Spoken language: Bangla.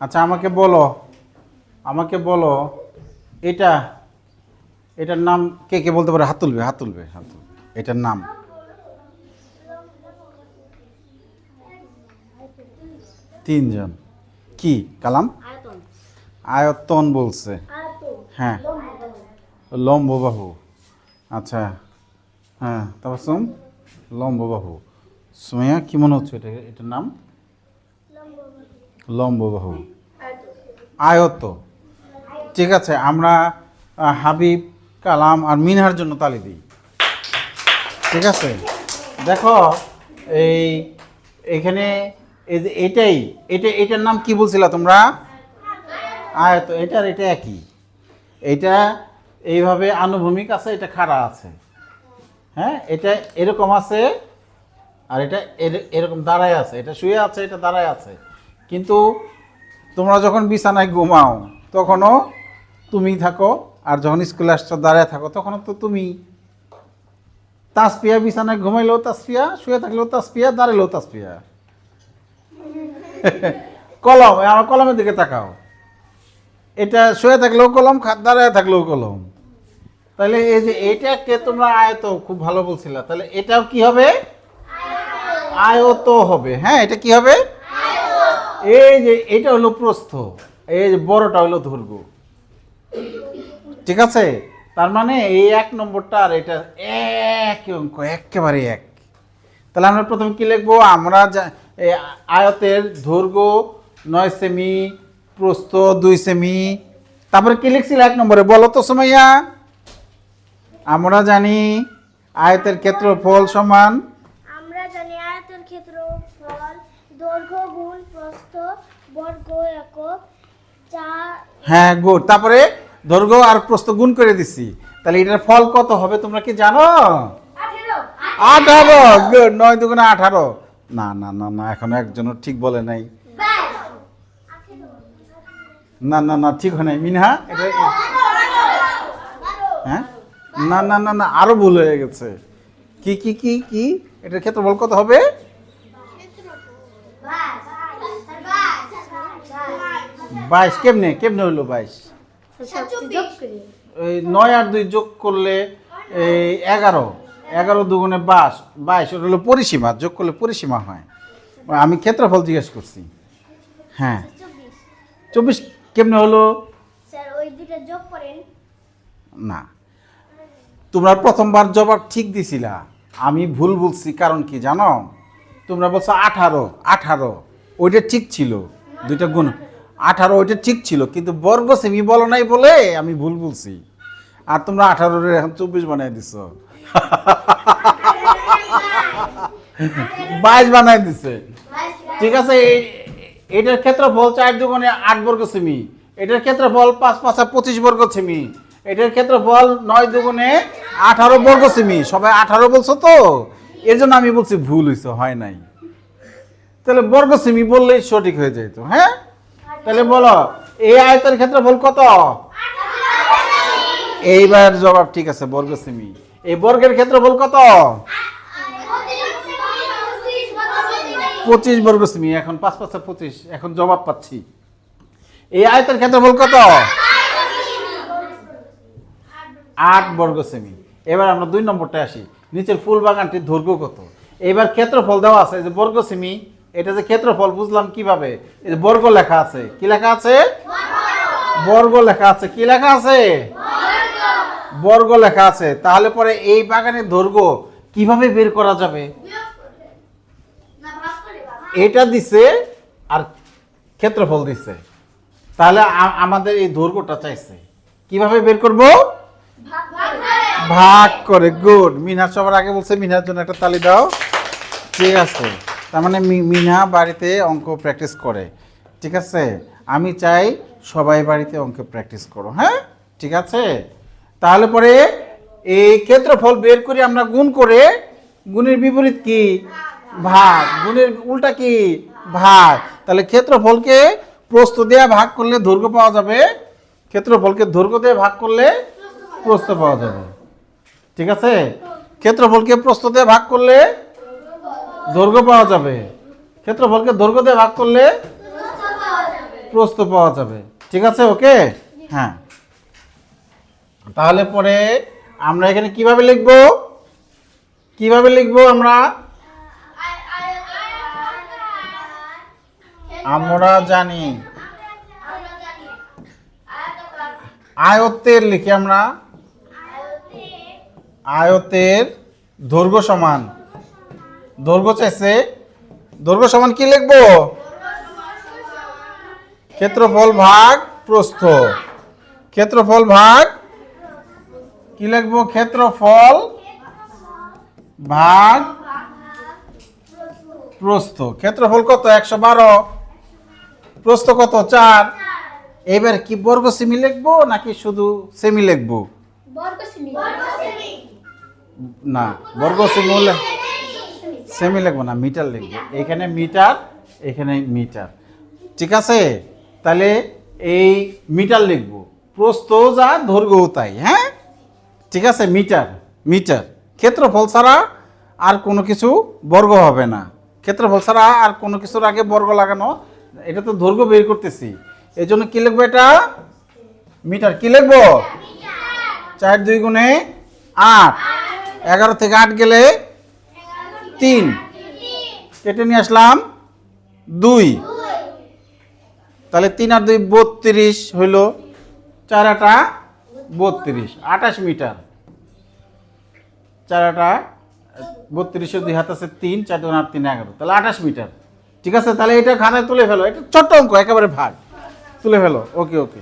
আচ্ছা আমাকে বলো আমাকে বলো এটা এটার নাম কে কে বলতে পারে? হাত তুলবে হাত তুলবে হাত তুলবে। এটার নাম। তিনজন। কি? কালাম? আয়তন। বলছে। হ্যাঁ। লম্ব বাহু আচ্ছা। হ্যাঁ তারপর শুন লম্ব বাহু সুমাইয়া কি মনে হচ্ছে এটা এটার নাম? লম্ব বাহু আয়ত ঠিক আছে, আমরা হাবিব, কালাম আর মিনহার জন্য তালি দিই। ঠিক আছে? দেখো, এই, এখানে এটাই, এটা, এটার নাম কি বলছিলা তোমরা? আয়ত এটার এটা একই। এটা এইভাবে আনুভূমিক আছে, এটা খাড়া আছে। হ্যাঁ এটা এরকম আছে, আর এটা এর- এরকম দাঁড়ায় আছে। এটা শুয়ে আছে, এটা দাঁড়ায় আছে। কিন্তু তোমরা যখন বিছানায় ঘুমাও, তখনও তুমি থাকো আর যখন স্কুলে আসছো, দাঁড়ায় থাকো, তখনও তো তুমি তাসপিয়া বিছানায় ঘুমাইলেও তাসপিয়া শুয়ে থাকলেও তাসপিয়া দাঁড়ালেও তাসপিয়া কলম আমার কলমের দিকে তাকাও। এটা শুয়ে থাকলেও কলম দাঁড়ায় থাকলেও কলম। তাহলে এই যে এটাকে তোমরা আয়ত খুব ভালো বলছিলা তাহলে এটাও কি হবে? আয়ত হবে। হ্যাঁ এটা কি হবে? এই যে এটা হলো প্রস্থ, এই যে বড়টা হলো দৈর্ঘ্য ঠিক আছে? তার মানে এই এক নম্বরটা আর এটা এক অঙ্ক, একেবারে এক। তাহলে আমরা প্রথমে কি লিখব? আমরা এই আয়তের দৈর্ঘ্য নয় সেমি, প্রস্থ, দুই সেমি। তারপরে কি লিখছিল এক নম্বরে? বলো তো সময়া আমরা জানি আয়তের ক্ষেত্রফল সমান আমরা জানি আয়তন ক্ষেত্র ফল দৈর্ঘ্য গুণ প্রস্থ বর্গ একক হ্যাঁ গুড। তারপরে দৈর্ঘ্য আর প্রস্থ গুণ করে দিছি। তাহলে এটার ফল কত হবে তোমরা কি জানো? আঠেরো। গুড, নয় দুগুণে আঠারো। না না না না, এখনও একজনও ঠিক বলে নাই। না না না, ঠিক হয় নাই। মিনহা, এটা হ্যাঁ? না না না না, আরও ভুল হয়ে গেছে। কি কি কি কি? এটার ক্ষেত্রফল কত হবে? বাইশ কেমনে কেমনে হইল বাইশ? এই নয় আর দুই যোগ করলে এই এগারো। এগারো দুগুণে বাস বাইশ ওটা হলো পরিসীমা যোগ করলে পরিসীমা হয়। আমি ক্ষেত্রফল জিজ্ঞেস করছি। হ্যাঁ। চব্বিশ কেমনে হলো? ওই না। তোমরা প্রথমবার জবাব ঠিক দিছিলা। আমি ভুল বলছি কারণ কি জানো? তোমরা বলছো আঠারো আঠারো। ওইটা ঠিক ছিল। দুইটা গুণ। আঠারো ওইটা ঠিক ছিল, কিন্তু বর্গ সেমি বলো নাই বলে আমি ভুল বলছি। আর তোমরা আঠারো এখন চব্বিশ বানাই দিছ। বাইশ বানাই দিছে। ঠিক আছে এটার ক্ষেত্রফল চার দুগুণে আট বর্গ সেমি। এটার ক্ষেত্রফল পাঁচ পাঁচা পঁচিশ বর্গ সেমি। এটার ক্ষেত্রফল নয় দুগুণে আঠারো বর্গ সেমি। সবাই আঠারো বলছো তো? এর জন্য আমি বলছি ভুল হয়েছে হয় নাই। তাহলে বর্গ সেমি বললেই সঠিক হয়ে যেত হ্যাঁ? তাহলে বলো, এই আয়তের ক্ষেত্রফল কত? এইবার জবাব ঠিক আছে বর্গ সেমি। এই বর্গের ক্ষেত্রফল কত? পঁচিশ বর্গ সেমি, এখন পাঁচ পাঁচটা পঁচিশ, এখন জবাব পাচ্ছি। এই আয়তের ক্ষেত্রফল কত? আট বর্গ সেমি। এবার আমরা দুই নম্বরটা আসি। নিচের ফুল বাগানটির দৈর্ঘ্য কত? এবার ক্ষেত্রফল দেওয়া আছে যে বর্গ সেমি এটা যে ক্ষেত্রফল বুঝলাম কীভাবে? বর্গ লেখা আছে। কি লেখা আছে? বর্গ লেখা আছে। কি লেখা আছে? বর্গ লেখা আছে। তাহলে পরে এই বাগানের দৈর্ঘ্য কীভাবে বের করা যাবে? এটা দিছে আর ক্ষেত্রফল দিছে। তাহলে আমাদের এই দৈর্ঘ্যটা চাইছে। কীভাবে বের করব? ভাগ করে। গুড। মিনার সবার আগে বলছে মিনার জন্য একটা তালি দাও। ঠিক আছে। তার মানে মি- মিনহা বাড়িতে অঙ্ক প্র্যাকটিস করে, ঠিক আছে? আমি চাই সবাই বাড়িতে অঙ্ক প্র্যাকটিস করো হ্যাঁ? ঠিক আছে? তাহলে পরে এই ক্ষেত্রফল বের করে আমরা গুণ করে, গুণের বিপরীত কি? ভাগ। গুণের উল্টা কি? ভাগ। তাহলে ক্ষেত্রফলকে প্রস্থ দেয়া ভাগ করলে দৈর্ঘ্য পাওয়া যাবে। ক্ষেত্রফলকে দৈর্ঘ্য দিয়ে ভাগ করলে প্রস্থ পাওয়া যাবে। ঠিক আছে? ক্ষেত্রফলকে প্রস্থ দিয়ে ভাগ করলে দৈর্ঘ্য পাওয়া যাবে। ক্ষেত্রফলকে দৈর্ঘ্য দিয়ে ভাগ করলে প্রস্থ পাওয়া যাবে। ঠিক আছে ওকে? হ্যাঁ। তাহলে পরে আমরা এখানে কীভাবে লিখব? কীভাবে লিখব আমরা? আমরা জানি। আয়ত্তের লিখি আমরা। আয়তের দৈর্ঘ্য সমান। দৈর্ঘ্য চাইছে। দৈর্ঘ্য সমান কি লিখব? ক্ষেত্রফল ভাগ প্রস্থ। ক্ষেত্রফল ভাগ কি লিখব? ক্ষেত্রফল ভাগ প্রস্থ। ক্ষেত্রফল কত? একশো বারো। প্রস্থ কত? চার। এবার কি বর্গ সেমি লিখব নাকি শুধু সেমি লিখব? না বর্গ সেমি হলে সেমি লিখব না, মিটার লিখব। এখানে মিটার এখানে মিটার। ঠিক আছে? তাহলে এই মিটার লিখব। প্রস্থ যা, দৈর্ঘ্যও তাই হ্যাঁ? ঠিক আছে? Metre metre. ক্ষেত্রফল ছাড়া আর কোনো কিছু বর্গ হবে না। ক্ষেত্রফল ছাড়া আর কোনো কিছুর আগে বর্গ লাগানো, এটা তো দৈর্ঘ্য বের করতেছি। এই জন্য কী লিখব এটা? মিটার কী লিখব? চার দুই গুণে আট। এগারো থেকে আট গেলে তিন। কেটে নিয়ে আসলাম দুই। তাহলে তিন আর দুই বত্রিশ হইল চার আটা বত্রিশ, আঠাশ মিটার। চার আটা বত্রিশে দুই হাত আছে তিন, চার দুই আট, তিন এগারো। তাহলে আঠাশ মিটার। ঠিক আছে? তাহলে এটা খাতায় তুলে ফেলো। এটা ছোট্ট অঙ্ক, একেবারে ভাগ। তুলে ফেলো। ওকে ওকে।